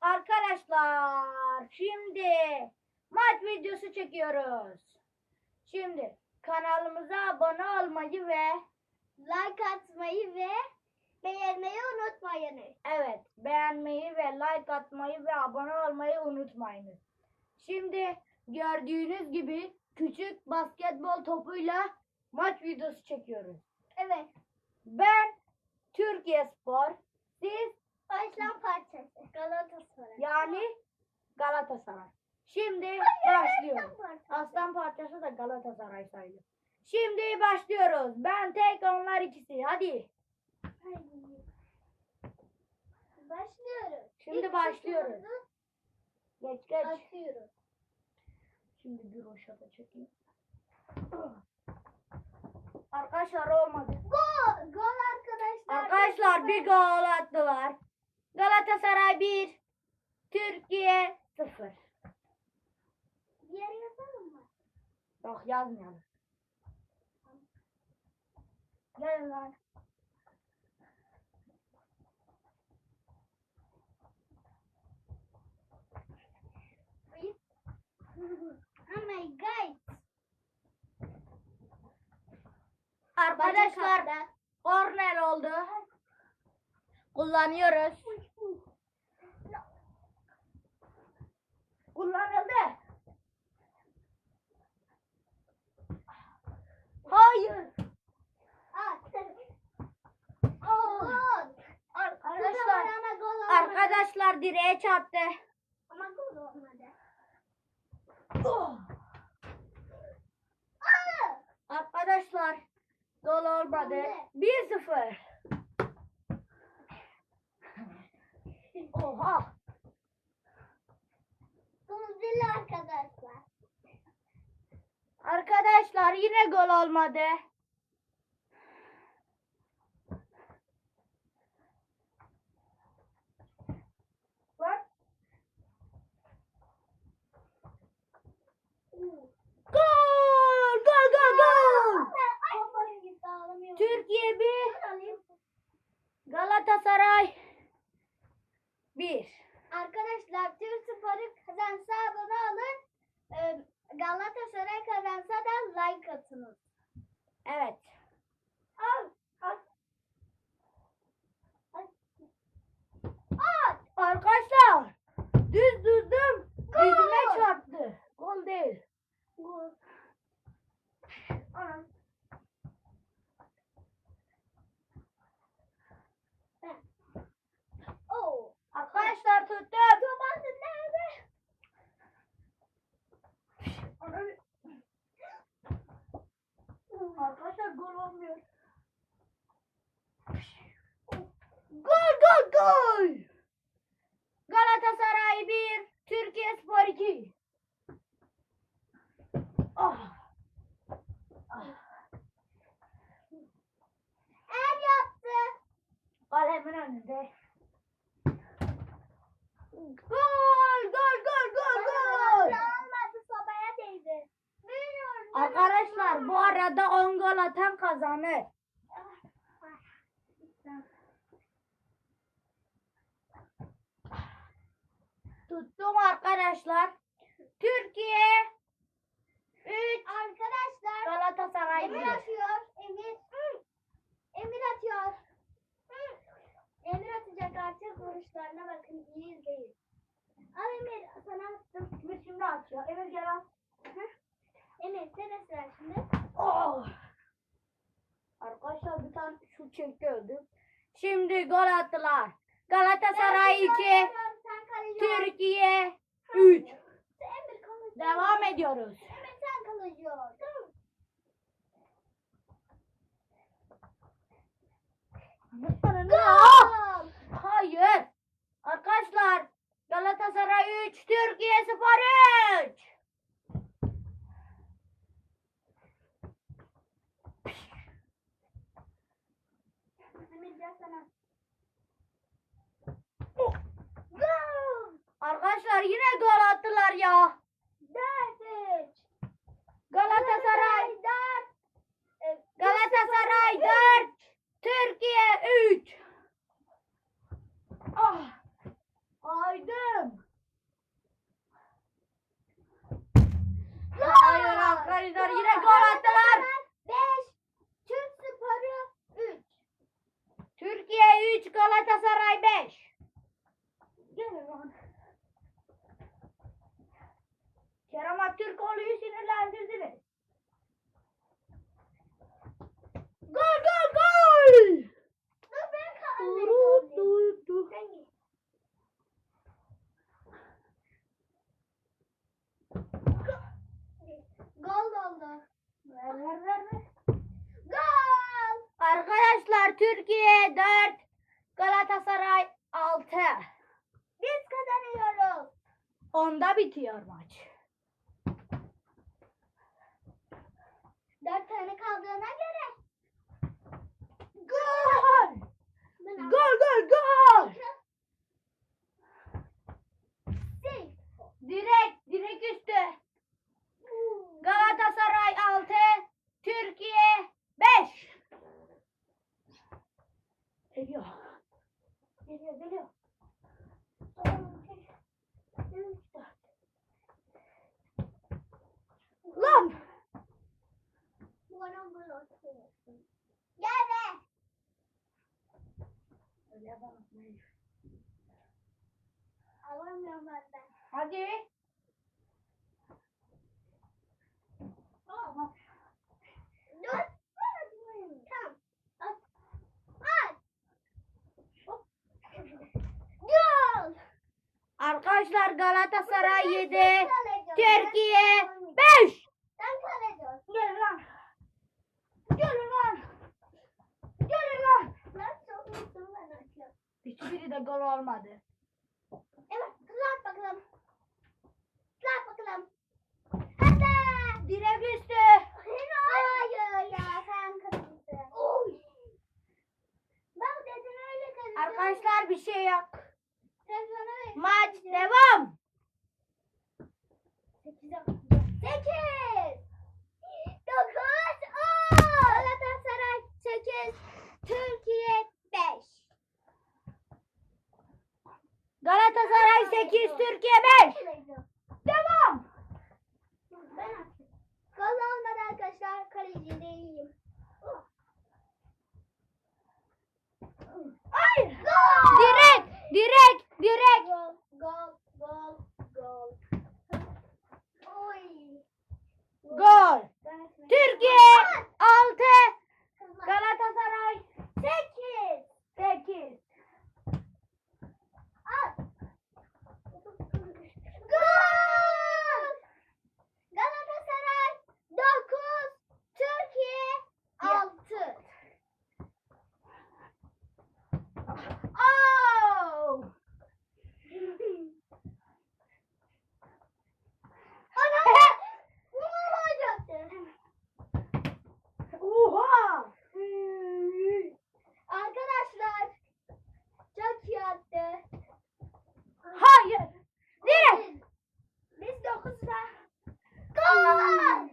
Arkadaşlar şimdi maç videosu çekiyoruz. Şimdi kanalımıza abone olmayı ve Like atmayı ve beğenmeyi unutmayınız. evet beğenmeyi ve like atmayı ve abone olmayı unutmayınız. Şimdi gördüğünüz gibi küçük basketbol topuyla maç videosu çekiyoruz. Evet. Ben Türkiye Spor, siz. Yani Galatasaray. Şimdi başlıyoruz. aslan parçası. Da Galatasaray sayılır. Şimdi başlıyoruz. Ben tek onlar ikisi. Hadi. Başlıyoruz. Şimdi İlk başlıyoruz. Geç geç. Atıyoruz. Şimdi bir roşata çekeyim. Arkadaşlar olmadı. Gol. Gol arkadaşlar. Arkadaşlar bir gol attılar. Galatasaray 1, Türkiye 0. Diğer yazalım mı? Yok yazmayalım. Gelin lan. Oh my god. Arkadaşlar korner oldu. Kullanıyoruz. Kullanıldı. Hayır. Arkadaşlar arkadaşlar direğe çarptı. Ama gol olmadı. Oh. Arkadaşlar gol olmadı. Oldu. 1-0. Oha. Tuzlu arkadaşlar. Arkadaşlar yine gol olmadı. Gol! Gol gol. Türkiye 1, Ben alayım. Galatasaray 1. Arkadaşlar Türk Spor'u kazansa abone olun. Galatasaray kazansa da like atınız. Evet. Al. Al. Al. Arkadaşlar düz durdum. Gol! Yüzüme çarptı. Gol değil. Gol. Anam. Oo. Arkadaşlar tuttum. Topazın nerede? Arkadaşlar gol olmuyor. Gol gol gol. Galatasaray 1, Türkiye Spor 2. Ah. Ah. El yaptı. Önünde. Gol gol gol gol gol. Olmadı sobaya değdi. Bilmiyorum. ben Arkadaşlar bu arada 10 gol atan kazanır. Tuttum arkadaşlar. Türkiye 3 Arkadaşlar Galatasaray Emir 1. Şimdi gol attılar. Galatasaray 2, Sen kaleci ol. Türkiye 3. Emir kaleci ol. Devam ediyoruz. Sen! Hayır. Arkadaşlar Galatasaray 3, Türkiye 0 3. Arkadaşlar yine gol attılar ya. 4-3. Galatasaray 4. Galatasaray 4. E, Türkiye 3. Ah. Aydın. Hayır arkadaşlar yine gol attılar. 5. Türk Sporu 3. Türkiye 3 Galatasaray 5. Gelin lan. Kerem Aktürkoğlu'yu sinirlendirdiniz. Gol gol gol. Dur ben Dur dur dur. Gol oldu. Ver ver ver ver. Gol. Arkadaşlar Türkiye 4 Galatasaray 6. Biz kazanıyoruz. Onda bitiyor maç. Dört tane kaldığına göre. Gol! Gol gol gol! Direkt direkt üstü. Galatasaray 6, Türkiye 5. Geliyor. Geliyor geliyor. Lan! Olsun. Gel be. Öyle bakmayın. Alamıyorum benden. Hadi. Tamam. Dur. Tamam. At. At. Gol. Arkadaşlar Galatasaray 7, Sen kaleci ol. Türkiye Ben- 5. Sen kaleci ol. Gelin lan. Gelin lan. Gelin lan. Lan çok mutluyum ben açıyorum. Hiçbiri de gol olmadı. Evet. Kızart bakalım. Kızart bakalım. Hadi. Direkt üstü. Hayır ya sen kazandın. Oy. Ben dedim öyle kazandım. Arkadaşlar bir şey yok. Sen sana ver. Maç devam. Sekiz. Sekiz. Dokuz. On. Galatasaray sekiz. Türkiye beş. Galatasaray 8, Türkiye 5. Devam. Ben olmadı arkadaşlar. Kaleci değilim. Hayır. Gol. Direkt, direkt, direkt. Gol, gol, gol, gol. Oy. Gol. Ben atmadım. Türkiye 6, Kızlar. Galatasaray Sekiz. 8. At. Gol. Galatasaray dokuz. Türkiye altı. Oh! Ana. Bu olacaktı. Oha! Arkadaşlar çok iyi attı. Hayır. Direkt. Biz dokuzda. Gol.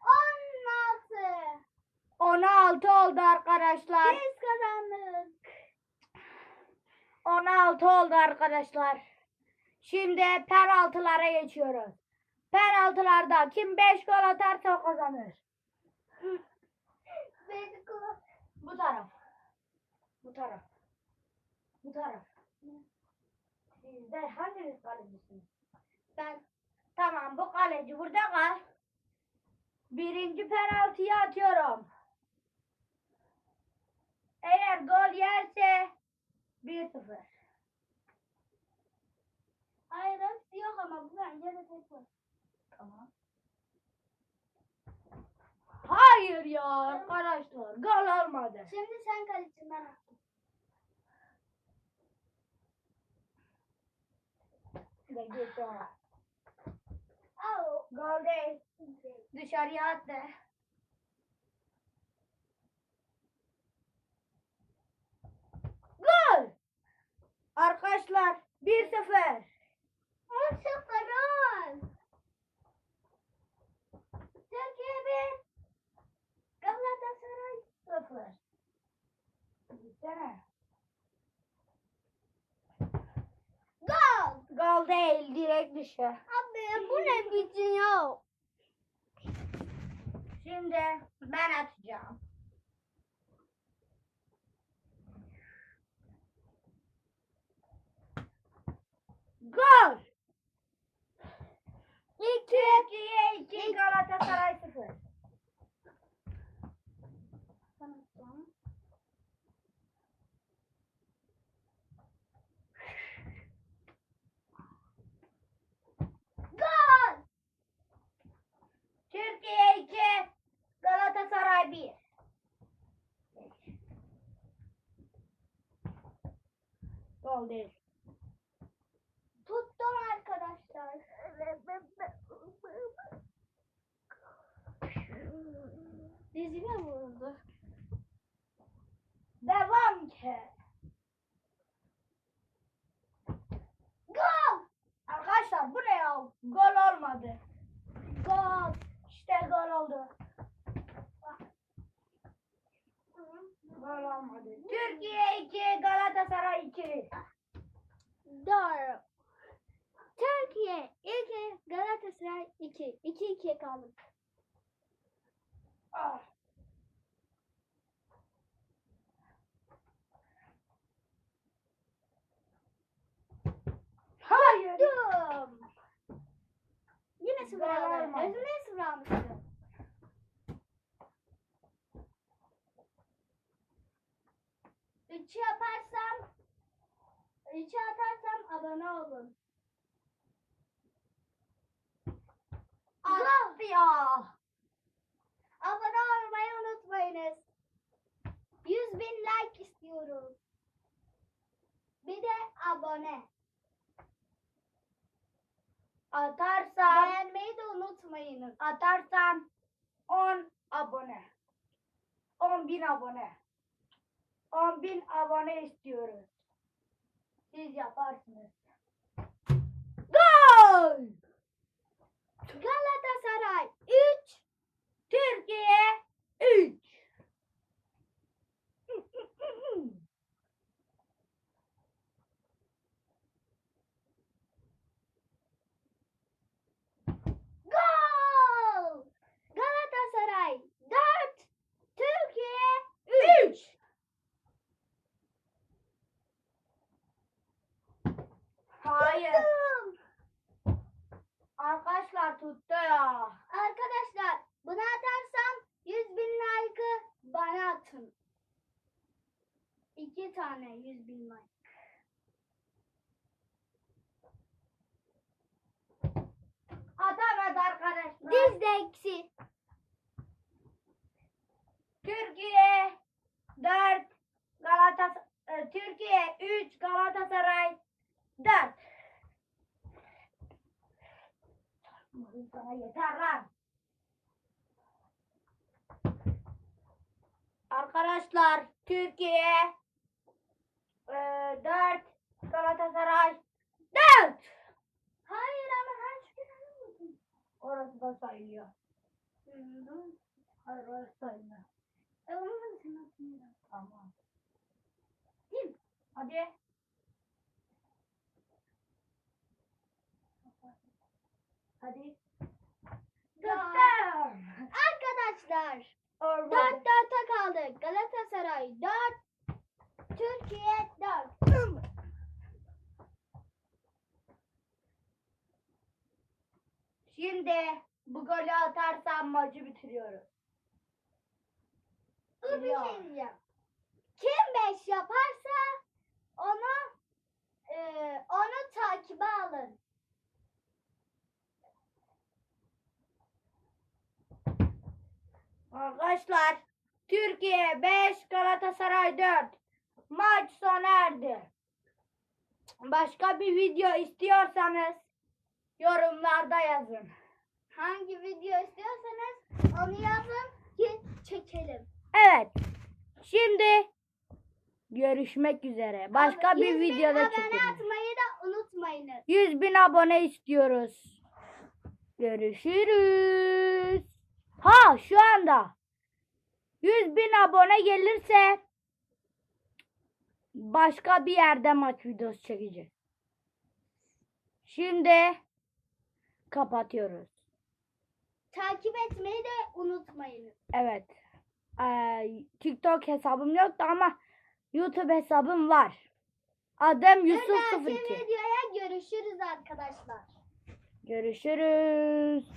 On altı. 16 oldu arkadaşlar. Biz kazandık. 16 oldu arkadaşlar. Şimdi penaltılara geçiyoruz. Penaltılarda kim 5 gol atarsa kazanır. Bu taraf. Bu taraf. Bu taraf. Sizde hanginiz kalecisiniz? Ben Tamam bu kaleci burada kal. Birinci penaltıyı atıyorum. Eğer gol yerse 1-0. hayır hepsi yok ama bu bence de tek var. Tamam. Hayır ya arkadaşlar gol olmadı. Şimdi sen kalesin ben attım. Ve geç o. Gol değil. Dışarıya attı. Gol! Arkadaşlar 1-0. On sıfır on. Türkiye bir. Galatasaray 0. Gitsene. Gol. Gol değil direkt dışı. Abi bu ne biçim ya? Şimdi ben atacağım. Gol. 2 2 2 Galatasaray 0. Gol olmadı. Gol! İşte gol oldu. Gol olmadı. Türkiye 2, Galatasaray 2. Doğru. Türkiye 2, Galatasaray 2. 2-2 kaldık. Ah. Hayır. Tuttum. Yine sıfır aldım. Özüne sıfır almıştım. Üçü yaparsam, üçü atarsam abone olun. Ah ya. Abone olmayı unutmayınız. 100 bin like istiyoruz. Bir de abone. Atarsam, Beğenmeyi de unutmayınız. atarsam 10 abone. 10 bin abone. 10 bin abone istiyoruz. Siz yaparsınız. Gol! Galatasaray 3, Türkiye 3. gol! Galatasaray 4, Türkiye 3. Hayır. Tuttum. Arkadaşlar tuttu ya. Arkadaşlar bunu atarsam 100 bin like'ı bana atın. İki tane 100 bin like. Atamaz arkadaşlar. Biz de eksi. Türkiye 4 Galatasaray Türkiye 3 Galatasaray 4 sana yeter lan. Arkadaşlar Türkiye e, 4 Galatasaray 4 Hayır ama her şey. Orası da sayılıyor. Hayır orası sayılmıyor. E onu da sen. Tamam. Değil mi? Hadi. Hadi. Tuttum. Arkadaşlar Olmadı. 4 4'e kaldık. Galatasaray 4, Türkiye 4. Şimdi bu golü atarsam maçı bitiriyoruz. Dur bir şey diyeceğim. Kim 5 yaparsa onu e, onu takibe alın. Arkadaşlar Türkiye 5 Galatasaray 4 maç sona erdi. Başka bir video istiyorsanız yorumlarda yazın. Hangi video istiyorsanız onu yazın ki çekelim. Evet. Şimdi görüşmek üzere. Başka Abi, bir 100 bin videoda abone çekelim. atmayı da unutmayınız. 100 bin abone istiyoruz. Görüşürüz. Ha şu anda 100 bin abone gelirse başka bir yerde maç videosu çekeceğiz. Şimdi kapatıyoruz. takip etmeyi de unutmayın. Evet. Ee, TikTok hesabım yoktu ama YouTube hesabım var. Adım Bir dahaki Yusuf02. videoya görüşürüz arkadaşlar. Görüşürüz.